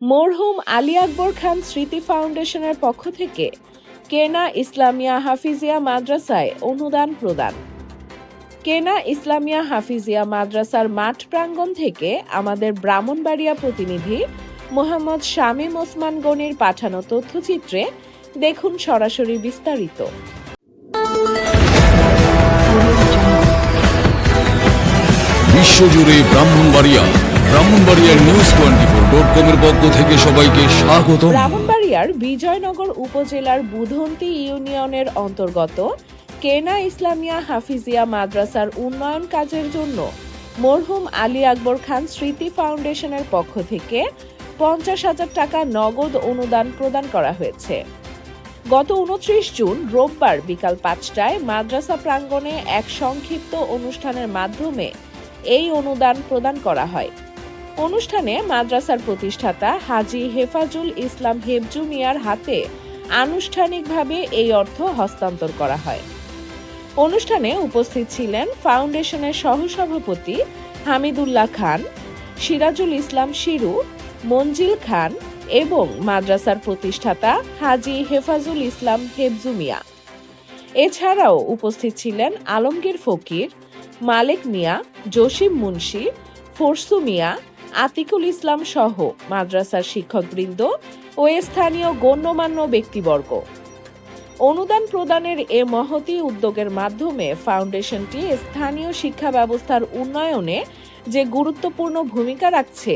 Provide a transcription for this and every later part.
মরহুম আলী আকবর খান স্মৃতি ফাউন্ডেশনের পক্ষ থেকে কেনা ইসলামিয়া হাফিজিয়া মাদ্রাসায় অনুদান প্রদান। কেনা ইসলামিয়া হাফিজিয়া মাদ্রাসার মাঠ প্রাঙ্গণ থেকে আমাদের ব্রাহ্মণবাড়িয়া প্রতিনিধি মোহাম্মদ শামীম ওসমান গনির পাঠানো তথ্যচিত্রে দেখুন সরাসরি বিস্তারিত। বিশ্বজুড়ে ব্রাহ্মণবাড়িয়া। ব্রাহ্মণবাড়িয়ার নিউজ টোয়েন্টি ফোর ডট কমের পক্ষ থেকে সবাইকে স্বাগতম। ব্রাহ্মণবাড়িয়ার বিজয়নগর উপজেলার বুধন্তি ইউনিয়নের অন্তর্গত কেনা ইসলামিয়া হাফিজিয়া মাদ্রাসার উন্নয়ন কাজের জন্য মরহুম আলী আকবর খান স্মৃতি ফাউন্ডেশনের পক্ষ থেকে পঞ্চাশ হাজার টাকা নগদ অনুদান প্রদান করা হয়েছে। গত উনত্রিশ জুন রোববার বিকাল পাঁচটায় মাদ্রাসা প্রাঙ্গণে এক সংক্ষিপ্ত অনুষ্ঠানের মাধ্যমে এই অনুদান প্রদান করা হয়। অনুষ্ঠানে মাদ্রাসার প্রতিষ্ঠাতা হাজি হেফাজুল ইসলাম হেফজু মিয়ার হাতে আনুষ্ঠানিকভাবে এই অর্থ হস্তান্তর করা হয়। অনুষ্ঠানে উপস্থিত ছিলেন ফাউন্ডেশনের সহসভাপতি হামিদুল্লাহ খান, সিরাজুল ইসলাম শিরু, মঞ্জিল খান এবং মাদ্রাসার প্রতিষ্ঠাতা হাজি হেফাজুল ইসলাম হেফজু মিয়া। এছাড়াও উপস্থিত ছিলেন আলমগীর ফকির, মালেক মিয়া, জসিম মুন্সি, ফরসু মিয়া আতিকুল ইসলাম সহ মাদ্রাসার শিক্ষকবৃন্দ ও স্থানীয় গণ্যমান্য ব্যক্তিবর্গ। অনুদান প্রদানের এ মহতি উদ্যোগের মাধ্যমে ফাউন্ডেশনটি স্থানীয় শিক্ষা ব্যবস্থার উন্নয়নে যে গুরুত্বপূর্ণ ভূমিকা রাখছে,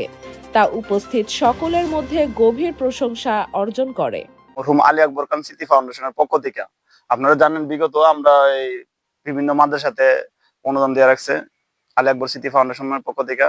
তা উপস্থিত সকলের মধ্যে গভীর প্রশংসা অর্জন করে। মরহুম আলী আকবর খান স্মৃতি ফাউন্ডেশনের পক্ষ থেকে। আপনারা জানেন, বিগত আমরা এই বিভিন্ন মাদ্রাসাতে অনুদান দিয়ে রাখছে। আলী আকবর স্মৃতি ফাউন্ডেশনের পক্ষ থেকে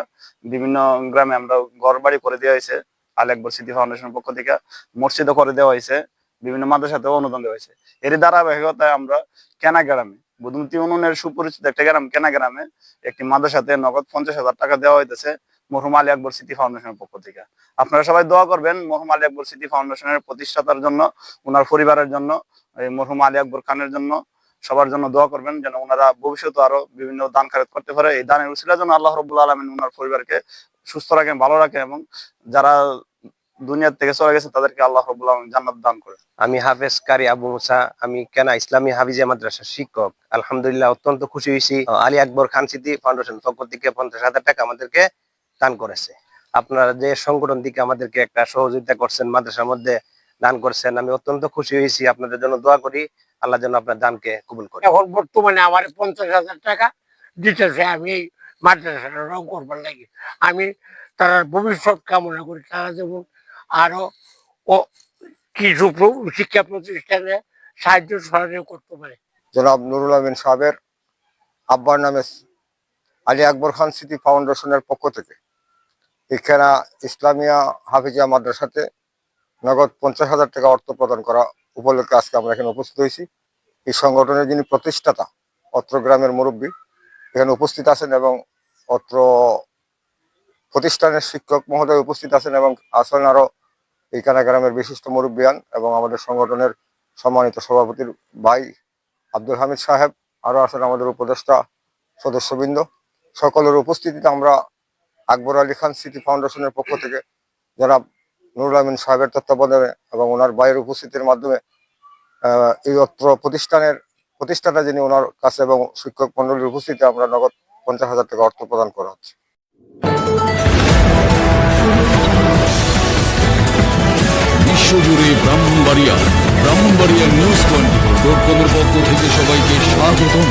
বিভিন্ন গ্রামে আমরা ঘর বাড়ি করে দেওয়া হয়েছে, আলী আকবর স্মৃতি ফাউন্ডেশনের পক্ষ থেকে। মসজিদও করে দেওয়া হয়েছে, বিভিন্ন মাদ্রাসাতেও অনুদান দেওয়া হয়েছে। এর ধারাবাহিকতায় আমরা কেনা গ্রামে, বুধমতি উনুনের সুপরিচিত একটা গ্রাম, কেনা গ্রামে একটি মাদ্রাসাতে নগদ পঞ্চাশ হাজার টাকা দেওয়া হইতেছে মরহুম আলী আকবর স্মৃতি ফাউন্ডেশনের পক্ষ থেকে। আপনারা সবাই দোয়া করবেন মরহুম আলী আকবর স্মৃতি ফাউন্ডেশনের প্রতিষ্ঠাতার জন্য ওনার পরিবারের জন্য, এই মরহুম আলী আকবর খানের জন্য সবার জন্য দোয়া করবেন যেন ওনারা ভবিষ্যতে আরও বিভিন্ন দান খারেত করতে পারে। এই দানের উচিলার জন্য আল্লাহ রবুল্লা আলমিন ওনার পরিবারকে সুস্থ রাখেন, ভালো রাখেন এবং যারা দুনিয়ার থেকে চলে গেছে তাদেরকে আল্লাহ রবুল্লা আলমিন জান্নাত দান করে আমি হাফেজ কারি আবু মুসা, আমি কেনা ইসলামী হাফিজিয়া মাদ্রাসার শিক্ষক। আলহামদুলিল্লাহ অত্যন্ত খুশি হয়েছি। আলী আকবর খান স্মৃতি ফাউন্ডেশন পক্ষ থেকে পঞ্চাশ হাজার টাকা আমাদেরকে দান করেছে। আপনারা যে সংগঠন থেকে আমাদেরকে একটা সহযোগিতা করছেন মাদ্রাসার মধ্যে দান করছেন। আমি অত্যন্ত খুশি হয়েছি। আপনাদের জন্য দোয়া করি। আল্লাহ যেন আপনার দানকে কবুল করে। এখন বর্তমানে আমার পঞ্চাশ হাজার টাকা দিতেছে। আমি এই মাদ্রাসাটা রং করবার লাগি। আমি তারা ভবিষ্যৎ কামনা করি। তারা যেমন আরও ও কিছু শিক্ষা প্রতিষ্ঠানে সাহায্য সহযোগ করতে পারে। জনাব নুরুল আমিন সাহেবের আব্বার নামে আলী আকবর খান স্মৃতি ফাউন্ডেশনের পক্ষ থেকে এখানে ইসলামিয়া হাফিজিয়া মাদ্রাসাতে নগদ পঞ্চাশ হাজার টাকা অর্থ প্রদান করা উপলক্ষে আজকে আমরা এখানে উপস্থিত হয়েছি। এই সংগঠনের যিনি প্রতিষ্ঠাতা, অত্র গ্রামের মুরব্বী, এখানে উপস্থিত আছেন এবং অত্র প্রতিষ্ঠানের শিক্ষক মহোদয় উপস্থিত আছেন এবং আছেন আরও এই কানা গ্রামের বিশিষ্ট মুরব্বিয়ান এবং আমাদের সংগঠনের সম্মানিত সভাপতির ভাই আব্দুল হামিদ সাহেব, আরও আছেন আমাদের উপদেষ্টা সদস্যবৃন্দ। সকলের উপস্থিতিতে আমরা আকবর আলী খান সিটি ফাউন্ডেশনের পক্ষ থেকে জনাব নুরুল আমিন সাহেবের তত্ত্বাবধানে এবং ওনার ভাইয়ের উপস্থিতির মাধ্যমে এই অত্র প্রতিষ্ঠানের প্রতিষ্ঠাতা যিনি ওনার কাছে এবং শিক্ষক মন্ডলীর উপস্থিতিতে আমরা নগদ পঞ্চাশ হাজার টাকা অর্থ প্রদান করা হচ্ছে। বিশ্বজুড়ে Brahmanbaria Brahmanbaria news twenty four dot কমের পক্ষ থেকে সবাইকে স্বাগতম।